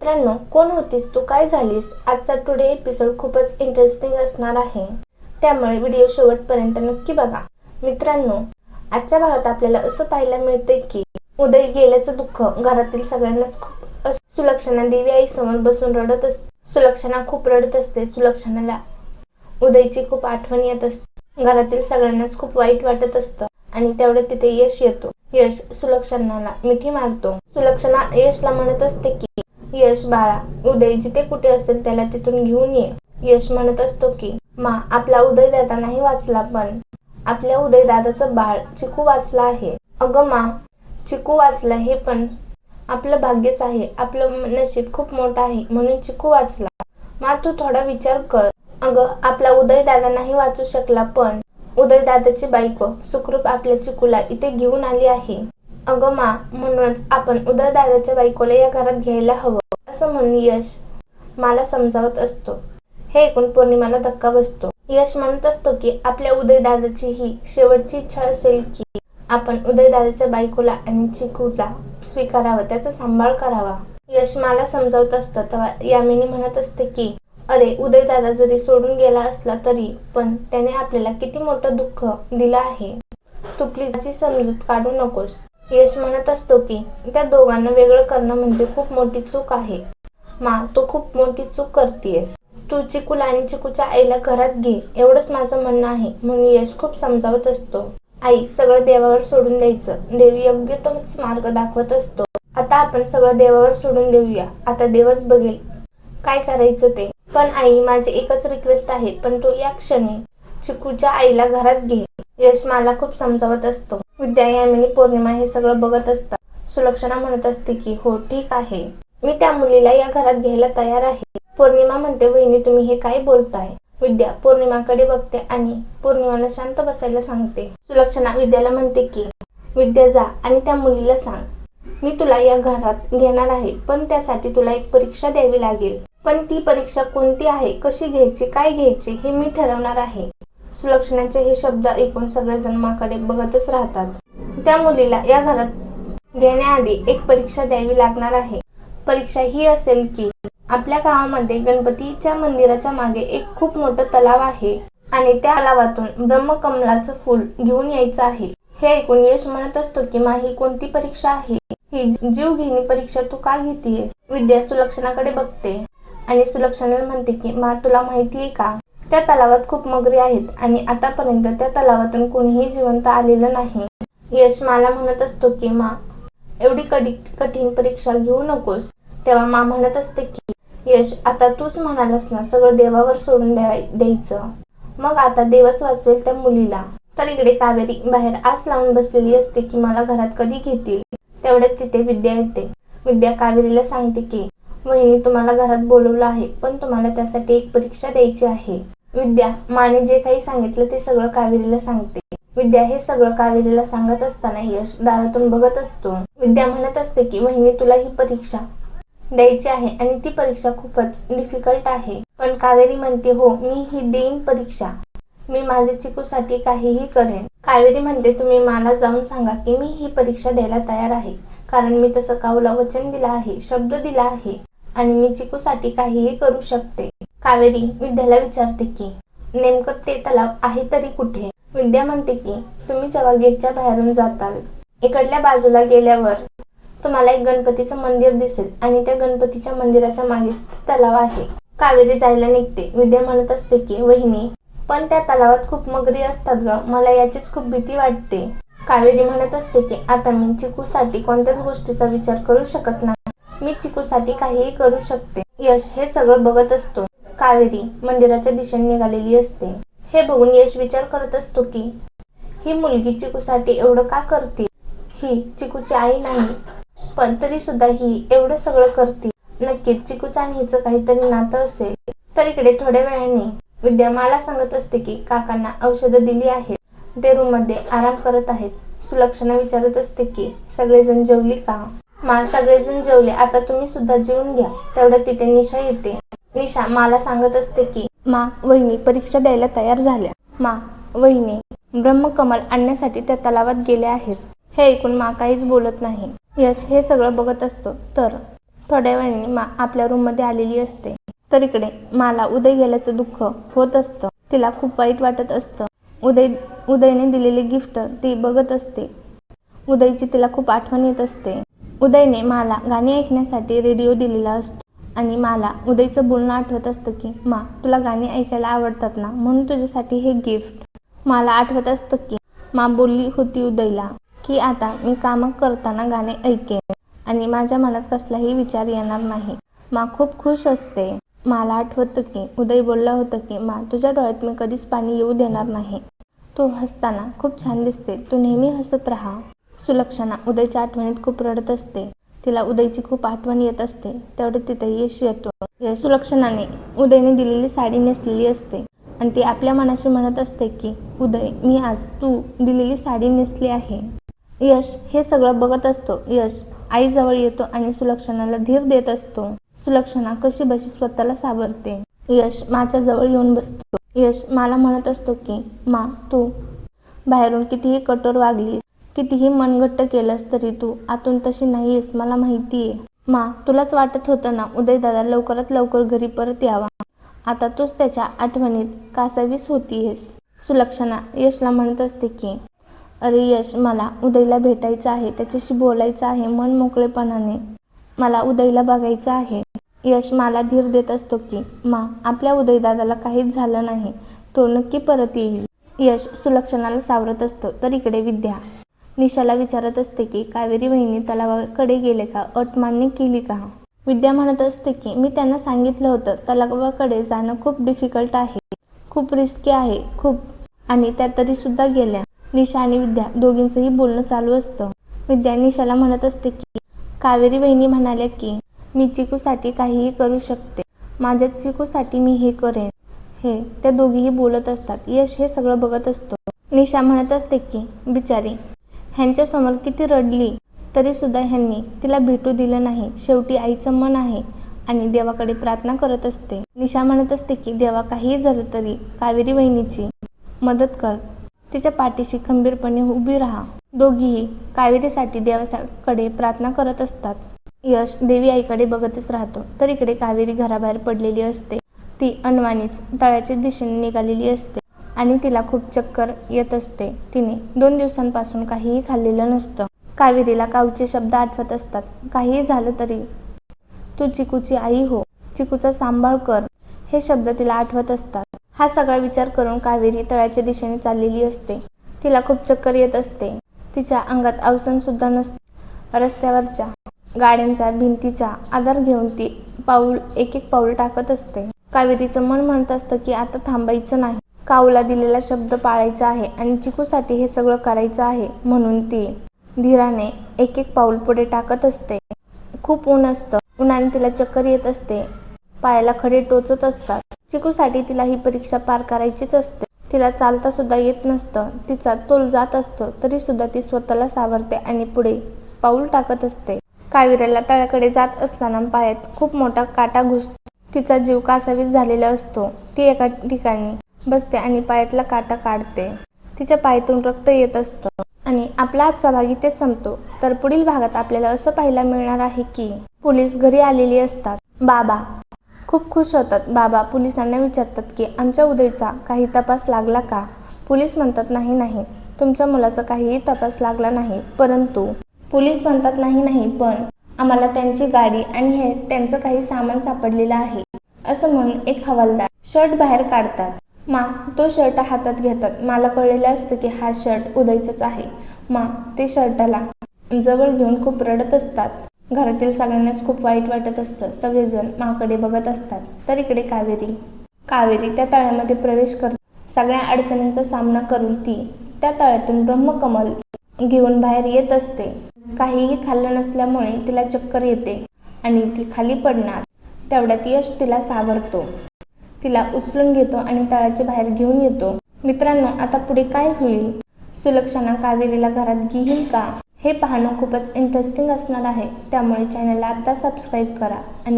मित्रांनो कोण होतीस? तू काय झालीस? आजचा टुडे एपिसोड खूपच इंटरेस्टिंग असणार आहे. त्यामुळे व्हिडिओ शेवटपर्यंत नक्की बघा. मित्रांनो आजच्या भागात आपल्याला असं पाहायला मिळते की उदय गेल्याचं दुःख घरातील सगळ्यांनाच खूप सुलक्षणा देवी आई समोर बसून रडत असते सुलक्षणा खूप रडत असते. सुलक्षणाला उदयची खूप आठवण येत असते. घरातील सगळ्यांनाच खूप वाईट वाटत असतं आणि तेवढं तिथे यश येतो. यश सुलक्षणाला मिठी मारतो. सुलक्षणा यशला म्हणत असते की यश बाळा उदय जिथे कुठे असेल त्याला तिथून घेऊन ये. यश म्हणत असतो की मा आपला उदय दादानाही वाचला पण. आपल्या उदय दादाचं बाळ चिकू वाचला आहे. अगं मा चिकू वाचला हे पण आपलं भाग्यच आहे. आपलं नशीब खूप मोठं आहे म्हणून चिकू वाचला. मा तू थोडा विचार कर. अगं आपला उदय दादा नाही वाचू शकला पण उदय दादाची बायको सुखरूप आपल्या चिकूला इथे घेऊन आली आहे. अगं मा म्हणूनच आपण उदय दादाच्या बायकोला या घरात घ्यायला हवं. असं म्हणून यश मला समजावत असतो. हे ऐकून पौर्णिमाला धक्का बसतो. यश म्हणत असतो की आपल्या उदयदादाची ही शेवटची इच्छा असेल की आपण उदय दादाच्या बायकोला आणि चिकूला स्वीकारावं त्याचा सांभाळ करावा. यश मला समजावत असतं तेव्हा यामिनी म्हणत असते की अरे उदय दादा जरी सोडून गेला असला तरी पण त्याने आपल्याला किती मोठं दुःख दिलं आहे. तू प्लीज समजूत काढू नकोस. यश म्हणत असतो की त्या दोघांना वेगळं करणं म्हणजे खूप मोठी चूक आहे. मा तू खूप मोठी चूक करतेयस. तू चिकूला आणि चिकूच्या आईला घरात घे एवढंच माझं म्हणणं आहे म्हणून यश खूप समजावत असतो. आई सगळं देवावर सोडून द्यायचं. देव योग्य तोच मार्ग दाखवत असतो. आता आपण सगळं देवावर सोडून देऊया. आता देवच बघेल काय करायचं ते. पण आई माझी एकच रिक्वेस्ट आहे पण तू या क्षणी चिकूच्या आईला घरात घे. यश मला खूप समजावत असतो. विद्या यामिनी पौर्णिमा हे सगळं बघत असतात सुलक्षणा म्हणत असते की हो ठीक आहे. मी त्या मुलीला या घरात घ्यायला तयार आहे. पौर्णिमा म्हणते वहिनी तुम्ही हे काय बोलताय? विद्या पौर्णिमाकडे बघते आणि पौर्णिमाला शांत बसायला सांगते. सुलक्षणा विद्याला म्हणते की विद्या जा आणि त्या मुलीला सांग. मी तुला या घरात घेणार आहे पण त्यासाठी तुला एक परीक्षा द्यावी लागेल. पण ती परीक्षा कोणती आहे? कशी घ्यायची? काय घ्यायची? हे मी ठरवणार आहे. सुलक्षणाचे हे शब्द ऐकून सगळेजण माकडे बघतच राहतात. त्या मुलीला या घरात घेण्याआधी एक परीक्षा द्यावी लागणार आहे. परीक्षा ही असेल की आपल्या गावामध्ये गणपतीच्या मंदिराच्या मागे एक खूप मोठं तलाव आहे आणि त्या तलावातून ब्रह्मकमलाचं फूल घेऊन यायचं आहे. हे ऐकून यश म्हणत असतो की मा ही कोणती परीक्षा आहे? ही जीव घेणी परीक्षा तू का घेतेस? विद्या सुलक्षणाकडे बघते आणि सुलक्षणाला म्हणते की मा तुला माहितीये का? त्या तलावात खूप मगरी आहेत आणि आतापर्यंत त्या तलावातून कोणीही जिवंत आलेलं नाही. यश मला म्हणत असतो की मा एवढी कडी कठीण परीक्षा घेऊ नकोस. तेव्हा मा म्हणत असते की यश आता तूच म्हणालास ना सगळं देवावर सोडून द्याय द्यायचं. मग आता देवच वाचवेल त्या मुलीला. तर इकडे कावेरी बाहेर आस लावून बसलेली असते की मला घरात कधी घेतील? तेवढ्यात तिथे विद्या येते. विद्या कावेरीला सांगते की वहिनी तुम्हाला घरात बोलवलं आहे पण तुम्हाला त्यासाठी एक परीक्षा द्यायची आहे. विद्या माने जे काही सांगितलं ते सगळं कावेरीला सांगते. विद्या हे सगळं कावेरीला सांगत असताना यश दारातून बघत असतो. विद्या म्हणत असते की वहिनी तुला ही परीक्षा द्यायची आहे आणि ती परीक्षा खूपच डिफिकल्ट आहे. पण कावेरी म्हणते हो मी ही देईन परीक्षा. मी माझ्या चिकूसाठी काहीही करेन. कावेरी म्हणते तुम्ही मला जाऊन सांगा की मी ही परीक्षा द्यायला तयार आहे. कारण मी तसं काऊला वचन दिलं आहे शब्द दिला आहे आणि मी चिकूसाठी काहीही करू शकते. कावेरी विद्याला विचारते की नेमकं ते तलाव आहे तरी कुठे? विद्या म्हणते की तुम्ही जेव्हा गेटच्या बाहेरून जाताल इकडल्या बाजूला गेल्यावर तुम्हाला एक गणपतीचं मंदिर दिसेल आणि त्या गणपतीच्या मंदिराच्या मागेच तलाव आहे. कावेरी जायला निघते. विद्या म्हणत असते की वहिनी पण त्या तलावात खूप मगरी असतात ग. मला याचीच खूप भीती वाटते. कावेरी म्हणत असते की आता मी चिकूसाठी कोणत्याच गोष्टीचा विचार करू शकत नाही. मी चिकूसाठी काहीही करू शकते. यश हे सगळं बघत असतो. कावेरी मंदिराच्या दिशेने निघालेली असते. हे बघून यश विचार करत असतो की ही मुलगी चिकूसाठी एवढं का करते? ही चिकूची आई नाही पण तरी सुद्धा ही एवढं सगळं करते. नक्कीच चिकूचं आणि हिचं काहीतरी नातं असेल. तर इकडे थोड्या वेळाने विद्या मला सांगत असते की काकांना औषधं दिली आहेत. ते रूममध्ये आराम करत आहेत. सुलक्षणा विचारत असते की सगळेजण जेवली का? मा सगळेजण जेवले. आता तुम्ही सुद्धा जेवून घ्या. तेवढ्यात तिथे निशा येते. निशा मला सांगत असते की मा वहिनी परीक्षा द्यायला तयार झाल्या. मा वहिनी ब्रह्मकमल आणण्यासाठी त्या तलावात गेल्या आहेत. हे ऐकून मा काहीच बोलत नाही. यश हे सगळं बघत असतो. तर थोड्या वेळाने मा आपल्या रूममध्ये आलेली असते. तर इकडे माला उदय गेल्याचं दुःख होत असतं. तिला खूप वाईट वाटत असतं. उदय उदयने दिलेले गिफ्ट ती बघत असते. उदयची तिला खूप आठवण येत असते. उदयने मला गाणी ऐकण्यासाठी रेडिओ दिलेला असतो. आणि मला उदयचं बोलणं आठवत असतं की मा तुला गाणी ऐकायला आवडतात ना? म्हणून तुझ्यासाठी हे गिफ्ट मला आठवत असतं की मा बोलली होती उदयला की आता मी कामं करताना गाणे ऐकेन आणि माझ्या मनात कसलाही विचार येणार नाही. मा खूप खुश असते. मला आठवतं की उदय बोलला होता की मा तुझ्या डोळ्यात मी कधीच पाणी येऊ देणार नाही. तू हसताना खूप छान दिसते. तू नेहमी हसत राहा. सुलक्षणा उदयच्या आठवणीत खूप रडत असते. तिला उदयची खूप आठवण येत असते. तेवढे तिथे यश येतो. यश सुलक्षणाने उदयने दिलेली साडी नेसलेली असते. आणि ती आपल्या मनाशी म्हणत असते की उदय मी आज तू दिलेली साडी नेसली आहे. यश हे सगळं बघत असतो. यश आईजवळ येतो आणि सुलक्षणाला धीर देत असतो. सुलक्षणा कशी बशी स्वतःला सावरते. यश माच्या जवळ येऊन बसतो. यश मला म्हणत असतो की मा तू बाहेरून कितीही कठोर वागलीस कितीही मनगट्ट केलंस तरी तू आतून तशी नाहीयेस मला माहिती आहे मा तुलाच वाटत होतं ना उदयदादा लवकरात लवकर घरी परत यावा. आता तूच त्याच्या आठवणीत कासावीस होतीयस. सुलक्षणा यशला म्हणत असते की अरे यश मला उदयला भेटायचं आहे त्याच्याशी बोलायचं आहे मन मोकळेपणाने. मला उदयला बघायचं आहे. यश मला धीर देत असतो की मा आपल्या उदयदादाला काहीच झालं नाही. तो नक्की परत येईल. यश सुलक्षणाला सावरत असतो तर इकडे विद्या. निशाला विचारत असते की कावेरी बहिणी तलावाकडे गेले का? अट मान्य केली का? विद्या म्हणत असते की मी त्यांना सांगितलं होतं तलावाकडे जाणं खूप डिफिकल्ट आहे. खूप रिस्की आहे खूप. आणि त्या तरी सुद्धा गेल्या. निशा आणि विद्या दोघींचंही बोलणं चालू असतं. विद्या निशाला म्हणत असते की कावेरी बहिणी म्हणाल्या की मी चिकूसाठी काहीही करू शकते. माझ्या चिकूसाठी मी हे करेन. हे त्या दोघीही बोलत असतात. यश हे सगळं बघत असतो. निशा म्हणत असते की बिचारी ह्यांच्यासमोर किती रडली तरी सुद्धा ह्यांनी तिला भेटू दिलं नाही. शेवटी आईचं मन आहे आणि देवाकडे प्रार्थना करत असते. निशा म्हणत असते की देवा काहीही झालं तरी कावेरी बहिणीची मदत कर. तिच्या पाठीशी खंबीरपणे उभी राहा. दोघीही कावेरीसाठी देवाकडे प्रार्थना करत असतात. यश देवी आईकडे बघतच राहतो. तर इकडे कावेरी घराबाहेर पडलेली असते. ती अनवाणीच तळ्याच्या दिशेने निघालेली असते. आणि तिला खूप चक्कर येत असते. तिने दोन दिवसांपासून काहीही खाल्लेलं नसतं. कावेरीला काऊचे शब्द आठवत असतात. काहीही झालं तरी. तू चिकूची आई हो. चिकूचा सांभाळ कर. हे शब्द तिला आठवत असतात. हा सगळा विचार करून कावेरी तळ्याच्या दिशेने चाललेली असते. तिला खूप चक्कर येत असते. तिच्या अंगात अवसन सुद्धा नसतं. रस्त्यावरच्या गाड्यांचा भिंतीचा आधार घेऊन ती पाऊल एक एक पाऊल टाकत असते. कावेरीचं मन म्हणत असतं की आता थांबायचं नाही. काऊला दिलेला शब्द पाळायचा आहे आणि चिकूसाठी हे सगळं करायचं आहे म्हणून ती धीराने एक एक पाऊल पुढे टाकत असते. खूप ऊन असतं. उन्हाने तिला चक्कर येत असते. पायाला खडे टोचत असतात. चिकूसाठी तिला ही परीक्षा पार करायचीच असते. तिला चालता सुद्धा येत नसतं. तिचा तोल जात असतो. तरी सुद्धा ती स्वतःला सावरते आणि पुढे पाऊल टाकत असते. कावेरीला तळ्याकडे जात असताना पायात खूप मोठा काटा घुसतो. तिचा जीव कासावीस झालेला असतो. ती एका ठिकाणी बसते आणि पायातला काटा काढते. तिच्या पायातून रक्त येत असतं. आणि आपला आजचा भाग इथेच संपतो. तर पुढील भागात आपल्याला असं पाहायला मिळणार आहे की पोलीस घरी आलेली असतात. बाबा. खूप खुश होतात. बाबा पोलिसांना विचारतात की आमच्या उदयचा काही तपास लागला का? पोलीस म्हणतात नाही नाही. तुमच्या मुलाचा काहीही तपास लागला नाही. परंतु पोलीस म्हणतात नाही नाही. पण आम्हाला त्यांची गाडी आणि हे त्यांचं काही सामान सापडलेलं आहे. असं म्हणून एक हवालदार शर्ट बाहेर काढतात. मा तो शर्ट हातात घेतात. मला कळलेलं असतं की हा शर्ट उदयचाच आहे. मा ते शर्टाला जवळ घेऊन खूप रडत असतात. घरातील सगळ्यांनाच खूप वाईट वाटत असतं. सगळेजण माकडे बघत असतात. तर इकडे कावेरी. कावेरी त्या तळ्यामध्ये प्रवेश कर सगळ्या अडचणींचा सामना करून ती त्या तळ्यातून ब्रह्मकमल घेऊन बाहेर येत असते. काहीही खाल्लं नसल्यामुळे तिला चक्कर येते आणि ती खाली पडणार. तेवढ्यात यश तिला सावरतो. तिला उचलून घेतो आणि तळाच्या बाहेर घेऊन येतो. मित्रांनो आता पुढे काय होईल? सुलक्षणा कावेरीला घरात घेईल का? हे पाहणं खूपच इंटरेस्टिंग असणार आहे. त्यामुळे चॅनलला आता सबस्क्राईब करा आणि